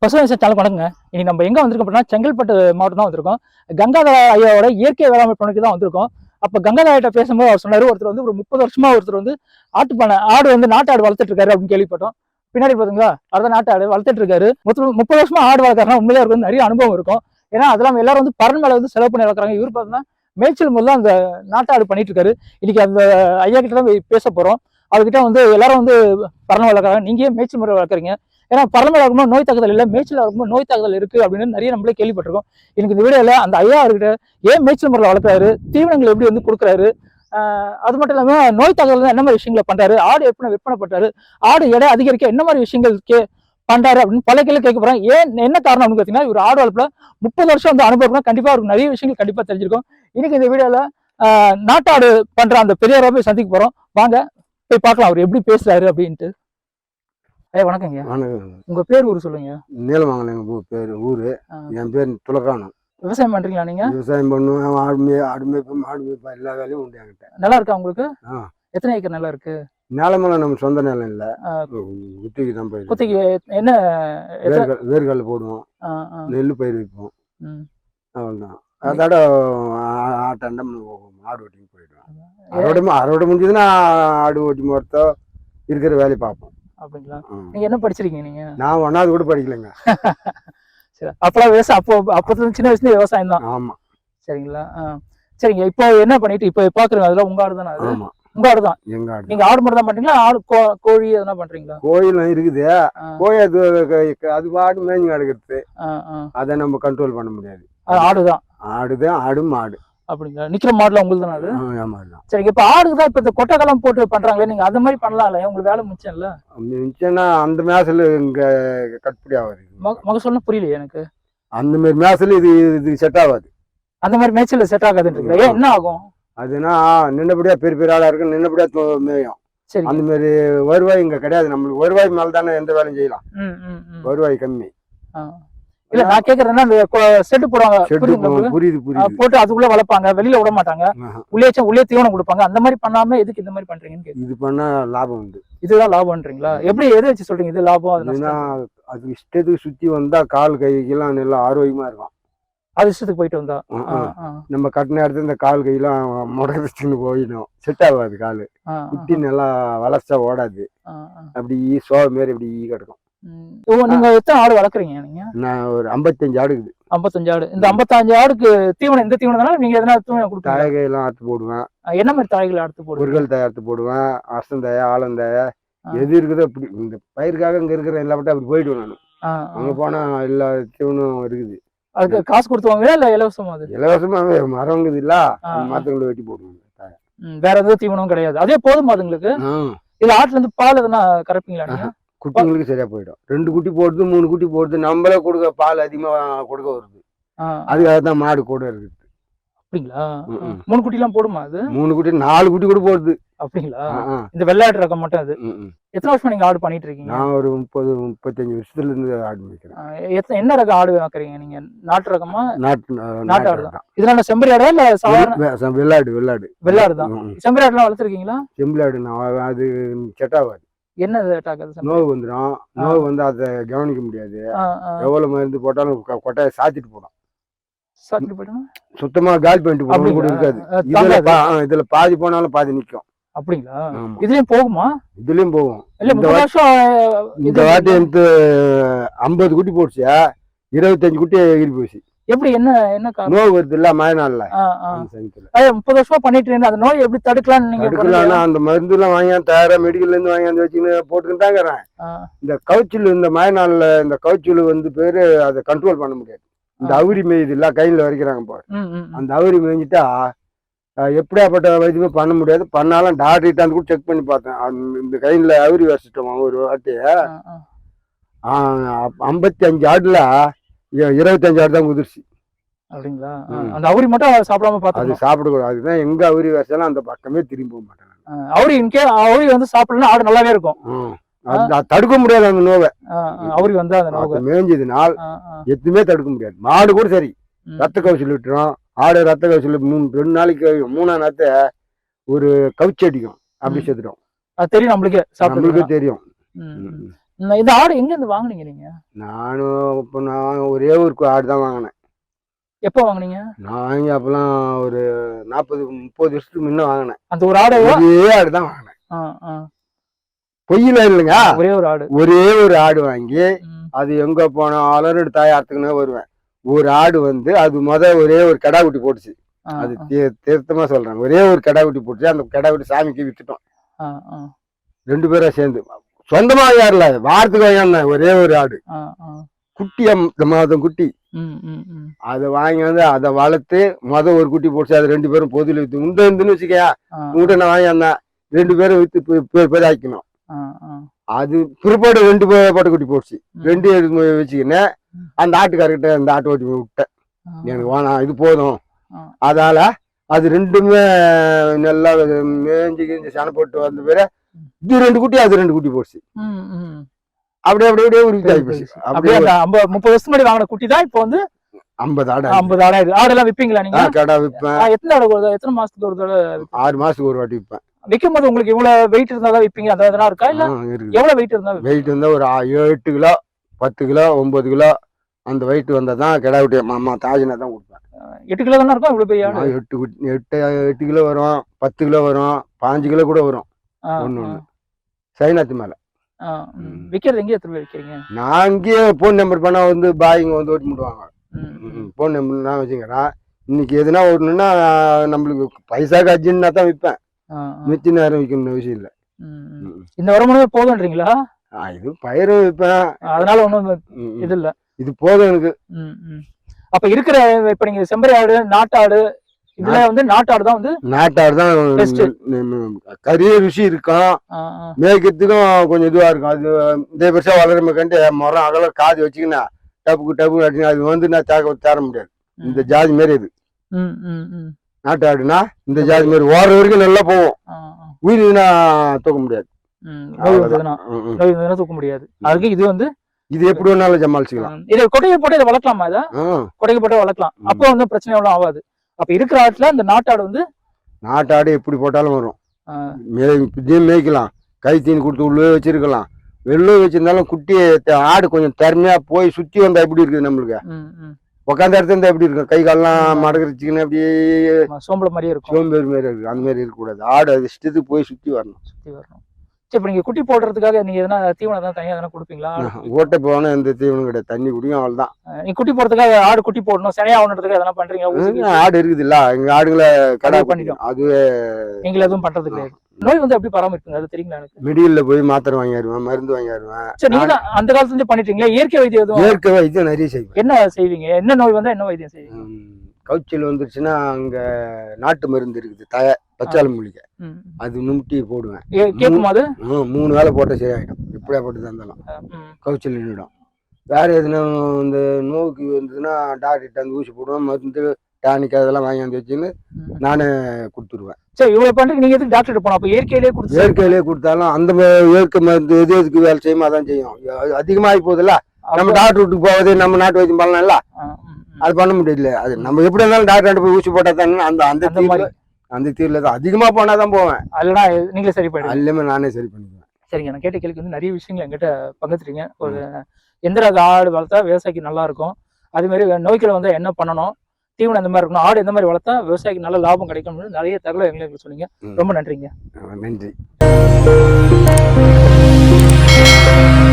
பசுமை சேனல் வணக்கங்க இன்னைக்கு நம்ம எங்க வந்திருக்கோம் அப்படின்னா செங்கல்பட்டு மாவட்டம் தான் வந்திருக்கோம். கங்காதர ஐயாவோட இயற்கை வேளாண்மை பணிக்கு தான் வந்திருக்கோம். அப்ப கங்காதர பேசும்போது அவர் சொன்னாரு ஒருத்தர் வந்து ஒரு முப்பது வருஷமா ஒருத்தர் வந்து ஆட்டு பண்ண ஆடு வந்து நாட்டு ஆடு வளர்த்துட்டு இருக்காரு அப்படின்னு கேள்விப்பட்டோம். பின்னாடி பாத்தீங்களா அடுத்த நாட்டு ஆடு வளர்த்துட்டு இருக்காரு. முப்பது வருஷமா ஆடு வளர்க்கறனா உண்மையிலே அவருக்கு வந்து நிறைய அனுபவம் இருக்கும். ஏன்னா அதெல்லாம் எல்லாரும் வந்து பரன் மேல வந்து செலவு பண்ணி வளர்க்குறாங்க. இவர் பார்த்தீங்கன்னா மேய்ச்சல் முதல்ல அந்த நாட்டாடு பண்ணிட்டு இருக்காரு. இன்னைக்கு அந்த ஐயா கிட்ட தான் பேச போறோம். அவர்கிட்ட வந்து எல்லாரும் வந்து பரணம் வளர்க்குறாங்க. நீங்க மேய்ச்சல் முறை வளர்க்குறீங்க? ஏன்னா பறவை வளர்க்கும்போது நோய் தாக்குதல் இல்லை மேய்ச்சல் வளர்க்கும்போது நோய் தாக்குதல் இருக்கு அப்படின்னு நிறைய நம்மளே கேள்விப்பட்டிருக்கோம். எனக்கு இந்த வீடியோல அந்த ஐயா அவர்கிட்ட ஏன் மேய்ச்சல் முறையில் வளர்க்குறாரு தீவனங்கள் எப்படி வந்து கொடுக்குறாரு அது மட்டும் இல்லாமல் நோய் தாக்குதல் என்ன மாதிரி விஷயங்களை பண்றாரு ஆடு எப்படி விற்பனை பண்றாரு ஆடு எடை அதிகரிக்க என்ன மாதிரி விஷயங்கள் கே பண்றாரு அப்படின்னு பல கேள்வி கேட்க போறேன். ஏன் என்ன காரணம் அப்படின்னு பார்த்தீங்கன்னா இவர் ஆடு வளர்ப்புல முப்பது வருஷம் வந்து அனுபவம் கண்டிப்பாக கண்டிப்பா அவருக்கு நிறைய விஷயங்கள் கண்டிப்பா தெரிஞ்சிருக்கும். இன்னைக்கு இந்த வீடியோல நாட்டாடு பண்ற அந்த பெரியவரை போய் சந்திக்க போறோம். வாங்க போய் பார்க்கலாம் அவர் எப்படி பேசுறாரு அப்படின்ட்டு. ஐயா வணக்கங்க வணக்கம். உங்க பேர் ஊர் சொல்லுங்க. நீலமங்கலம் எங்கள் ஊர் பேர் ஊர். என் பேர் துலக்கானம். விவசாயம் பண்றீங்களா நீங்க? விவசாயம் பண்ணுவேன். ஆடு மே ஆடு மேய்ப்பேன் மாடு மேய்ப்பேன் எல்லா வேலையும் உண்டு என்கிட்ட. நல்லா இருக்கா உங்களுக்கு? ஆ. எத்தனை ஏக்கர் நல்லா இருக்கு? நிலமெல்லாம் நம்ம சொந்த நிலம் இல்லை. குத்திக்கு தான் பயிர் குத்திக்கு என்ன வேர்கடலை போடுவோம். நெல் பயிர் வைப்போம். அவ்வளோதான் அதோட ஆட்டாண்டம் ஆடு ஓட்டிங்க போயிடுவேன் அறுவடை அறுவடை முடிஞ்சதுன்னா ஆடு ஓட்டி மொத்தம் இருக்கிற வேலையை பார்ப்போம். அப்படிங்களா. நீங்க என்ன படிச்சிருக்கீங்க நீங்க? நான் ஒன்றாவது கூட படிக்கலைங்க. சரி அப்பெல்லாம் விவசாயம் அப்போ அப்பத்துல சின்ன வயசுல விவசாயம் தான். ஆமாம் சரிங்களா. சரிங்க இப்போ என்ன பண்ணிட்டு இப்போ பாக்குறீங்க அதெல்லாம் உங்க ஆடு தானே ஆமாம் உங்க ஆடு தான் எங்கள் ஆடு. நீங்க ஆடு மட்டும் தான் பண்றீங்களா? ஆடு கோழி எதனா பண்றீங்களா? கோயிலும் இருக்குது. கோயில் அது அது பாட்டு மேய்ஞ்சி கிடக்குறது. அதை நம்ம கண்ட்ரோல் பண்ண முடியாது. ஆடுதான். ஆடுதான் ஆடு. மாடு அப்படிங்களா? நிக்கிற மாடுல உங்களுக்கு தானே அது சரிங்க. இப்ப ஆடுக்கு தான் இப்ப இந்த கொட்டைக்கலம் போட்டு பண்றாங்களே நீங்க அந்த மாதிரி பண்ணலாம்ல உங்களுக்கு வேலை மிச்சம் இல்ல மிச்சம்னா அந்த மேசல் இங்க கட்டுப்படி ஆகாது மக- மகசூல்னா புரியலையே எனக்கு. அந்த மாதிரி மேசல் இது இது செட் ஆகாது. அந்த மாதிரி மேய்ச்சல் செட் ஆகாதுன்றீங்களா? ஏன் என்ன ஆகும்? அதுனா நின்னபடியா பெரிய பெரிய ஆளா இருக்கு நின்னபடியா மேயும். சரி அந்த மாதிரி வருவாய் இங்க கிடையாது. நம்மளுக்கு வருவாய் மேல தானே எந்த வேலையும் செய்யலாம். வருவாய் கம்மி. இல்ல நான் கேக்குறேன்னா அந்த செட்டு போடுவாங்க? புரியுது புரியுது போட்டு அதுக்குள்ள வளர்ப்பாங்க வெளியில விட மாட்டாங்க. ஆஹா. உள்ளே தீவனம் கொடுப்பாங்க. அந்த மாதிரி பண்ணாம எதுக்கு இந்த மாதிரி பண்றீங்கன்னு. இது பண்ணா லாபம் உண்டு. இதுதான் லாபம்ன்றீங்களா? எப்படி எதை வச்சு சொல்றீங்க? இது லாபம் அது இஷ்டத்துக்கு சுத்தி வந்தா கால் கைக்கெல்லாம் நல்லா ஆரோக்கியமா இருக்கும். அது இஷ்டத்துக்கு போயிட்டு வந்தா? நம்ம கட்டின இடத்துல இந்த கால் கையெல்லாம் முடக்கச்சுன்னு போயிடும். செட் ஆகாது கால். குட்டி நல்லா வளர்ச்சா ஓடாது. அப்படி சோக மாரி இப்படி கிடக்கும். நீங்க எத்தனை ஆடு வளர்க்குறீங்க நீங்க? நான் ஒரு ஐம்பத்தஞ்சு ஆடு இருக்குது. ஐம்பத்தஞ்சு ஆடு. இந்த ஐம்பத்தஞ்சு ஆடுக்கு தீவனம் இந்த தீவனம் தானே நீங்க எதனா தீவனம் கொடுப்பீங்க தழைகையெல்லாம் அறுத்து போடுவேன். என்ன மாதிரி தாய்கள் அடுத்து போடுவீங்க? முருகல் தய அறுத்து போடுவேன். அசந்தய ஆலந்தய. எது இருக்குதோ அப்படி இந்த பயிருக்காக இங்க இருக்கிற எல்லா மட்டும் அப்படி போயிடுவேன் நான். அங்க போனா எல்லா தீவனும் இருக்குது. அதுக்கு காசு கொடுத்து வாங்குவீங்களா இல்ல இலவசமா அது? இலவசமாவே மரம் இருக்குது இல்ல. மரத்துக்குள்ள வெட்டி போடுவேன். ம், வேற எதுவும் தீவனம் கிடையாது. அதே போதும் அதுங்களுக்கு. இல்ல ஆட்டுல இருந்து பால் எதனா கறப்பீங்களா நீங்க? குட்டிங்களுக்கு சரியா போயிடும். ரெண்டு குட்டி போடுது மூணு குட்டி போடுது நம்மளே கொடுக்க பால் அதிகமா கொடுக்க வருது. அதுக்காக தான் மாடு கூட இருக்குது. அப்படிங்களா. மூணு குட்டி எல்லாம் போடுமா அது? மூணு குட்டி நாலு குட்டி கூட போடுது. அப்படிங்களா. இந்த வெள்ளாட்டு ரகம் மட்டும் அது. எத்தனை வருஷமா நீங்க ஆடு பண்ணிட்டு இருக்கீங்க? நான் ஒரு முப்பது முப்பத்தஞ்சு வருஷத்துல இருந்து ஆடு எத்தனை என்ன ரகம் ஆடு வாக்குறீங்க நீங்க? நாட்டு ரகமா? நாட்டு நாட்டு ஆடு தான். இதெல்லாம் செம்பரி ஆடா இல்ல சாதாரண வெள்ளாடு வெள்ளாடு. வெள்ளாடு தான். செம்பரி ஆடுலாம் வளர்த்துருக்கீங்களா? செம்பிளாடு நான் அது செட் ஆகாது என்ன டாக் அது செம்பரி? நோவு வந்துடும் நோவு வந்து அதை கவனிக்க முடியாது. எவ்வளவு மருந்து போட்டாலும் கொட்டையை சாத்திட்டு போடும். சாப்பிட்டு போயிட்டோமா? சுத்தமா காலி பண்ணிட்டு கூட? இருக்காது. இதுல இதுல பாதி போனாலும் பாதி நிக்கும். அப்படிங்களா. இதுலயும் போகுமா? இதுலயும் போகும். இந்த வாட்டி வந்து ஐம்பது குட்டி போடுச்சு. இருபத்தஞ்சு குட்டி எகிரி போச்சு எப்படி என்ன என்ன நோவு வருது இல்ல மழை நாள்ல முப்பது வருஷமா பண்ணிட்டு இருந்த அந்த நோய் எப்படி தடுக்கலாம்னு நீங்க அடுக்கலாம்னா அந்த மருந்து எல்லாம் வாங்கி தயாரா மெடிக்கல்ல இருந்து வாங்கி வச்சுன்னு போட்டுக்கிட்டு தாங்கிறேன் ஆ, இந்த கவுச்சில் இந்த மழை நாள்ல இந்த கவுச்சில் வந்து பேரு அதை கண்ட்ரோல் பண்ண முடியாது. இந்த. அவுரி மேயுது இல்ல கையில வரைக்கிறாங்க ம். அந்த அவுரி மேய்ஞ்சிட்டா எப்படியாப்பட்ட வைத்தியமே பண்ண முடியாது. பண்ணாலும் டாக்டர் அந்த கூட செக் பண்ணி பார்த்தேன். இந்த கையில அவுரி வச்சுட்டோம் ஒரு வாட்டி. ஐம்பத்தி அஞ்சு ஆடுல இ- இருபத்தஞ்சு ஆடு தான் குதிர்ச்சி அப்படிங்களா. அந்த அவுரி மட்டும் சாப்பிடாம அது பாத்துக்கணும் சாப்பிடக்கூடாது. அதுதான் எங்க அவுரி வச்சாலும் அந்த பக்கமே திரும்பி போக மாட்டேன் ஆ, அவுரி இன்கே அவுரி வந்து சாப்பிடலன்னா ஆடு நல்லாவே இருக்கும். அது அது தடுக்க முடியாது அந்த நோவை. அவுரி வந்து அந்த நோவு. அது ஆ. எதுவுமே தடுக்க முடியாது. மாடு கூட சரி. ரத்த கவுச்சல் விட்டுரும். ஆடு ரத்த கவுச்சல் மூணு ரெண்டு நாளைக்கு மூணாம் நேரத்தை ஒரு கவுச்சி அடிக்கும். அப்படி. செத்துடும். அது தெரியும் நம்மளுக்கே நம்மளுக்கே தெரியும். இந்த ஆடு எங்க இருந்து வாங்குனீங்க நீங்க? நானும் இப்போ நான் ஒரே ஒரு கு- ஆடு தான் வாங்கினேன். எப்போ வாங்குனீங்க? நான் வாங்கி அப்போலாம் ஒரு நாற்பது முப்பது வருஷத்துக்கு முன்ன வாங்கினேன். அந்த ஒரு ஆடையோ ஒரே ஆடு தான் வாங்கினேன். பொய்யில இல்லைங்க. ஒரே ஒரு ஆடு. ஒரே ஒரு ஆடு வாங்கி அது எங்க போனாலும் ரெண்டு தாய் அறுத்துக்கினே வருவேன். ஒரு ஆடு வந்து அது முத ஒரே ஒரு கடா குட்டி போட்டுச்சு. அது திருத்தமா சொல்றேன். ஒரே ஒரு கடா குட்டி போட்டுச்சு. அந்த கடா குட்டி சாமிக்கு வித்துட்டோம். ஆ, ரெண்டு பேரும் சேர்ந்து. சொந்தமா யாரில்ல வாரத்துக்கு வாங்கினேன் ஒரே ஒரு ஆடு. குட்டி மாதம் குட்டி. அதை வாங்கி வந்து அதை வளர்த்து முத ஒரு குட்டி போட்டுச்சு அது ரெண்டு பேரும் பொதுல வித்து உண்டு இருந்துன்னு வச்சுக்கயா உங்கள்கிட்ட நான் வாங்கி வந்தேன் ரெண்டு பேரும் வித்து பெ- பெ- பெரிதாக்கணும் ஆ, ஆ. அது பிற்பாடு ரெண்டு பட்டு குட்டி போட்டுச்சு ம். ரெண்டு வச்சுக்கினேன் அந்த ஆட்டுக்காரர்கிட்ட அந்த ஆட்டு ஓட்டி விட்டேன் எனக்கு வேணாம் இது போதும். அதால அது ரெண்டுமே நல்லா மேய்ஞ்சி கிஞ்சி சனை போட்டு வந்த பிறகு இது ரெண்டு குட்டி அது ரெண்டு குட்டி போச்சு. அப்படியே அப்படியே அப்படியே ஒரு ஆகி போச்சு அப்படியே அந்த ஐம்பது முப்பது வருஷம் முன்னாடி வாங்கின குட்டி தான் இப்போ வந்து ஐம்பது ஆடு ஐம்பது ஆடு ஆயிடுது ஆடெல்லாம் விப்பீங்களா நீங்க? கடை விற்பேன் எத்தனை ஆடு ஒரு எத்தனை மாசத்துக்கு ஒரு தடவை ஆறு மாசத்துக்கு ஒரு வாட்டி விற்பேன் விற்கும் போது உங்களுக்கு இவ்வளவு வெயிட் இருந்தா தான் விப்பீங்க அந்த இதெல்லாம் இருக்கா? இல்ல எவ்வளவு வெயிட் இருந்தா? வெயிட் வந்தா ஒரு எட்டு கிலோ பத்து கிலோ ஒன்பது கிலோ அந்த வெயிட் வந்தா தான் கிடா குட்டி அம்மா தாஜினா தான் கொடுப்பேன். எட்டு கிலோ தானே இருக்கும்? இவ்வளவு பெரிய எட்டு குட்டி எட்டு எட்டு கிலோ வரும் பத்து கிலோ வரும் பாஞ்சு கிலோ கூட வரும். ஆ, ஒண்ணு. சைனாத்து மேல. விக்கிறது எங்க எத்தனை போய் விக்கிறீங்க? நான் அங்கேயே ஃபோன் நம்பர் பண்ணா வந்து பாய்ங்க வந்து ஓட்டி முடுவாங்க ம், ம். ஃபோன் நம்பர் நான் வச்சுக்கிறேன். இன்னைக்கு எதுனா ஒண்ணுன்னா நம்மளுக்கு பைசாக்கு அர்ஜென்ட்னா தான் விற்பேன். மிச்ச நேரம் விற்கணும் விஷயம் இல்லை. இந்த வருமானமே போதுன்றீங்களா இது பயிரும் விற்பேன் அதனால ஒண்ணும் ம், இது இல்ல. இது போதும் எனக்கு. அப்ப இருக்கிற இப்ப நீங்க செம்பரி ஆடு நாட்டாடு இதுல வந்து நாட்டாடு தான் வந்து நாட்டாடு தான். கரிய ருசி இருக்கும். மேய்க்கிறதுக்கும் கொஞ்சம் இதுவா இருக்கும். அது இதே பெருசா வளருமே கண்டு மரம் அகல காது வச்சுக்கினா டப்புக்கு டப்பு அடிச்சு அது வந்து நான் தேக்க தேர முடியாது. இந்த ஜாதி மாரி இது ம், ம், ம். நாட்டு ஆடுனா இந்த ஜாதி மாதிரி ஓடுற வரைக்கும் நல்லா ஆ. உயிரினா தூக்க முடியாது. தூக்க முடியாது. அதுக்கு இது வந்து இது எப்படி வேணாலும் சமாளிச்சுக்கலாம். இதை கொட்டையை போட்டு இதை வளர்க்கலாமா இதை? ஆ, கொட்டையை போட்டு வளர்க்கலாம். அப்போ வந்து பிரச்சனை எவ்வளவு ஆகாது. அப்ப இருக்கிற ஆட்டுல இந்த நாட்டாடு வந்து நாட்டு ஆடு எப்படி போட்டாலும் வரும். இதையும் மேய்க்கலாம். கை தீனி கொடுத்து உள்ளே வச்சிருக்கலாம். வெளில வச்சிருந்தாலும் குட்டி ஆடு கொஞ்சம் திறமையா போய் சுத்தி வந்தா எப்படி இருக்குது நம்மளுக்கு. உட்காந்த இடத்துல இருந்தா எப்படி இருக்கும்? கை கால்லாம் மடக்கிறச்சுக்கின்னு அப்படியே சோம்பல மாதிரியே இருக்கும். சோம்பேறி மாதிரி இருக்கு அந்த மாதிரி இருக்கக்கூடாது. ஆடு அது இஷ்டத்துக்கு போய் சுத்தி வரணும். சுத்தி வரணும். சரி இப்ப நீங்க குட்டி போடுறதுக்காக நீங்க எதனா தீவனம் தான் தனியா எதனா கொடுப்பீங்களா? ஓட்ட போனா எந்த தீவனம் கிடையாது. தண்ணி குடிக்கும் அவ்வளவுதான் நீங்க குட்டி போடுறதுக்காக ஆடு குட்டி போடணும் சரியா ஆகணுன்றதுக்கு எதனா பண்றீங்க ஊசி ஆடு இருக்குது இல்ல எங்க ஆடுகளை கடை அதுவே பண்ணிட்டோம். அதுவே நீங்க எதுவும் பண்றது கிடையாது. நோய் வந்து எப்படி பராமரிப்புங்க? அது தெரியுங்களா எனக்கு? மெடிக்கல்ல போய் மாத்திரை வாங்கிடுவேன் மருந்து வாங்கிடுவேன் சரி நீங்க தான் அந்த காலத்துல இருந்து பண்ணிட்டீங்களா? இயற்கை வைத்தியம் எதுவும்? இயற்கை வைத்தியம் நிறைய செய்வேன். என்ன செய்வீங்க? என்ன நோய் வந்தா என்ன வைத்தியம் செய்வீங்க? கவுச்சல் வந்துருச்சுன்னா அங்க நாட்டு மருந்து இருக்குது தய பச்சாளி மூலிகை. அது நும்ட்டி போடுவேன். கேட்குமா அது? மூணு வேலை போட்டால் சரியாயிடும். எப்படியா போட்டு இருந்தாலும். ம். கவுச்சல் நின்றுடும். வேற எதுனா இந்த நோய்க்கு வந்ததுன்னா டாக்டர்கிட்ட அந்த ஊசி போடுவேன். மருந்து டானிக் அதெல்லாம் வாங்கி வந்து வச்சுன்னு. நானே கொடுத்துருவேன். சரி இவ்வளவு பண்றீங்க நீங்க எதுக்கு டாக்டர் போனோம் அப்ப இயற்கையிலேயே கொடுத்து இயற்கையிலே கொடுத்தாலும் அந்த இயற்கை மருந்து எது எதுக்கு வேலை செய்யுமோ அதான் செய்யும். அது அதிகமாகி போகுதுல்ல? நம்ம டாக்டர் வீட்டுக்கு போவது நம்ம நாட்டு வைத்தியம் பண்ணலாம்ல. அது பண்ண முடியல. அது நம்ம எப்படி இருந்தாலும் டாக்டர் போய் ஊசி போட்டா தானே அந்த அந்த அந்த தீர்ல தான் அதிகமா போனா தான் போவேன். அதெல்லாம் நீங்களே சரி பண்ணிடுங்க. எல்லாமே நானே சரி பண்ணிக்குவேன் சரிங்க நான் கேட்ட கேள்விக்கு வந்து நிறைய விஷயங்கள் என்கிட்ட பங்குத்துறீங்க ஒரு எந்த ரக ஆடு வளர்த்தா விவசாயிக்கு நல்லா இருக்கும். அதே மாதிரி நோய்களை வந்து என்ன பண்ணணும்? தீவனம் எந்த மாதிரி இருக்கணும்? ஆடு எந்த மாதிரி வளர்த்தா விவசாயிக்கு நல்ல லாபம் கிடைக்கும்னு நிறைய தகவல் எங்களுக்கு சொன்னீங்க. ரொம்ப நன்றிங்க. நன்றி.